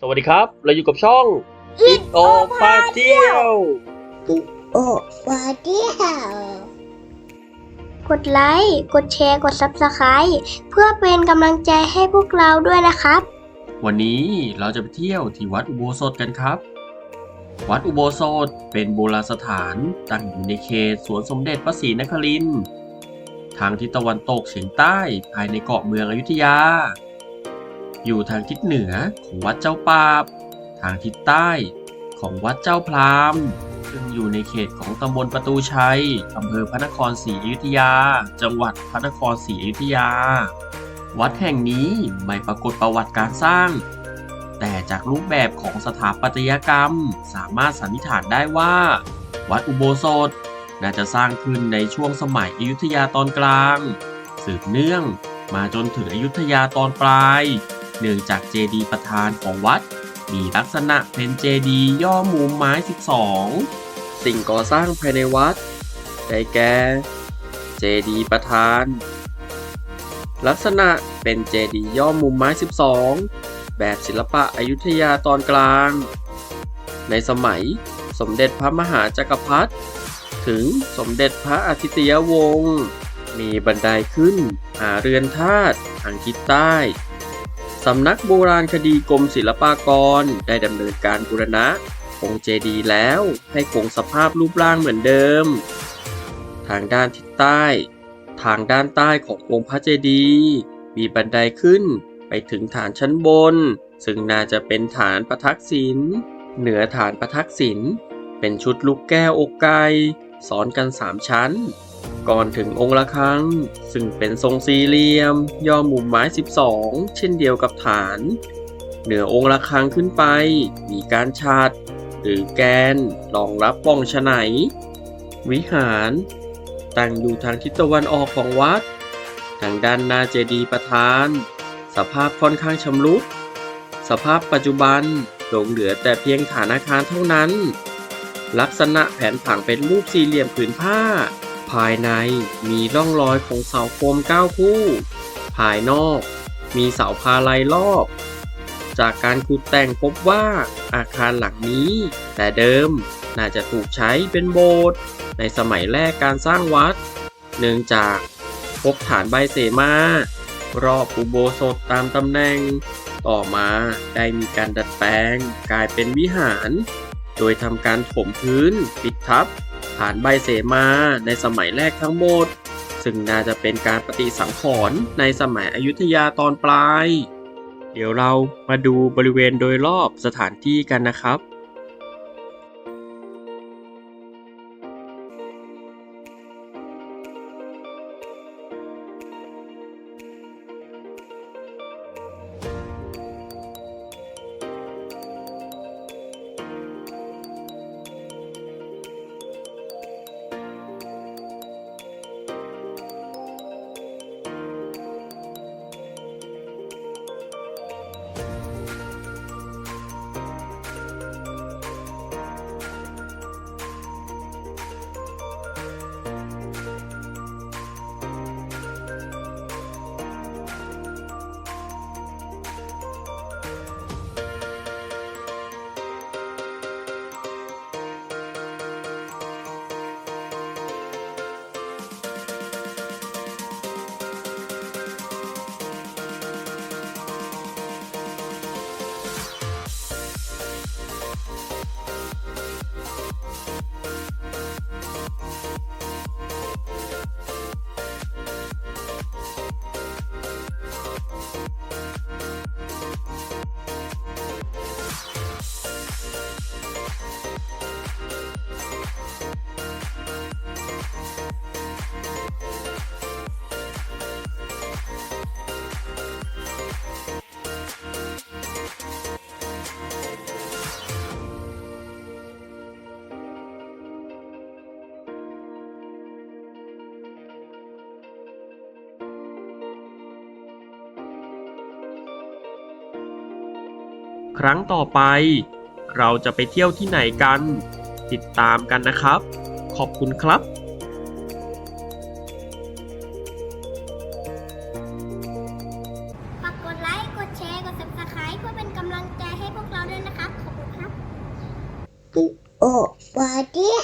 สวัสดีครับ เราอยู่กับช่องอิโอพาเที่ยวโอ้วาเดียวกดไลค์ กดแชร์ กด Subscribe เพื่อเป็นกำลังใจให้พวกเราด้วยนะครับ วันนี้เราจะไปเที่ยวที่วัดอุโบสถกันครับ วัดอุโบสถเป็นโบราณสถานตั้งอยู่ในเขตสวนสมเด็จพระศรีนครินทร์ทางทิศตะวันตกเฉียงใต้ภายในเกาะเมืองอยุธยา อยู่ทางทิศเหนือของวัดเจ้าปาบ ทางทิศใต้ของวัดเจ้าพรามซึ่งอยู่ในเขตของตำบลประตูชัยอำเภอพระนครศรีอยุธยา จังหวัดพระนครศรีอยุธยา วัดแห่งนี้ไม่ปรากฏประวัติการสร้าง แต่จากรูปแบบของสถาปัตยกรรมสามารถสันนิษฐานได้ว่า วัดอุโบสถน่าจะสร้างขึ้นในช่วงสมัยอยุธยาตอนกลาง สืบเนื่องมาจนถึงอยุธยาตอนปลาย เนื่องจากเจดีย์ประธานของวัด มีลักษณะเป็นเจดีย์ย่อมุมไม้ 12 สิ่งก่อสร้างภายในวัด ได้แก่ เจดีย์ประธาน ลักษณะเป็นเจดีย์ย่อมุมไม้ 12 แบบศิลปะอยุธยาตอนกลาง ในสมัยสมเด็จพระมหาจักรพรรดิถึงสมเด็จพระอาทิตยวงศ์มีบันไดขึ้นหาเรือนธาตุทางทิศใต้ สำนักโบราณคดีกรมศิลปากร ได้ดำเนินการบูรณะองค์เจดีย์แล้วให้คงสภาพรูปร่างเหมือนเดิม ทางด้านทิศใต้ ทางด้านใต้ขององค์พระเจดีย์มีบันไดขึ้นไปถึงฐานชั้นบน ซึ่งน่าจะเป็นฐานประทักษิณเหนือฐานประทักษิณเป็นชุดลูกแก้วอกไก่ซ้อนกันสามชั้น ก่อนถึงองค์ละครังซึ่งเป็นทรงสี่เหลี่ยม ย่อมุมไม้ 12 เช่นเดียวกับฐาน เหนือองค์ละครังขึ้นไป มีการชาดหรือแกนรองรับป้องฉไนวิหาร ตั้งอยู่ทางทิศตะวันออกของวัด ทางด้านหน้าเจดีย์ประธาน สภาพค่อนข้างชำรุด สภาพปัจจุบันหลงเหลือแต่เพียงฐานอาคารเท่านั้น ลักษณะแผนผังเป็นรูปสี่เหลี่ยมผืนผ้าายในมีร่องรอยของเสาโคมเก้าคู่ ภายนอก มีเสาพาลัยรอบ จากการขุดแต่งพบว่าอาคารหลังนี้ แต่เดิมน่าจะถูกใช้เป็นโบสถ์ในสมัยแรกการสร้างวัด เนื่องจากพบฐานใบเสมารอบอุโบสถตามตำแหน่ง ต่อมาได้มีการดัดแปลงกลายเป็นวิหาร โดยทำการถมพื้นปิดทับ ฐานใบเสมาในสมัยแรกทั้งหมด ซึ่งน่าจะเป็นการปฏิสังขรณ์ในสมัยอยุธยาตอนปลาย เดี๋ยวเรามาดูบริเวณโดยรอบสถานที่กันนะครับ ครั้งต่อไป เราจะไปเที่ยวที่ไหนกัน ติดตามกันนะครับ ขอบคุณครับฝากกดไลค์ กดแชร์ กด subscribe เพื่อเป็นกำลังใจให้พวกเราด้วยนะครับ ขอบคุณครับ ปุ๊โอปาเดีย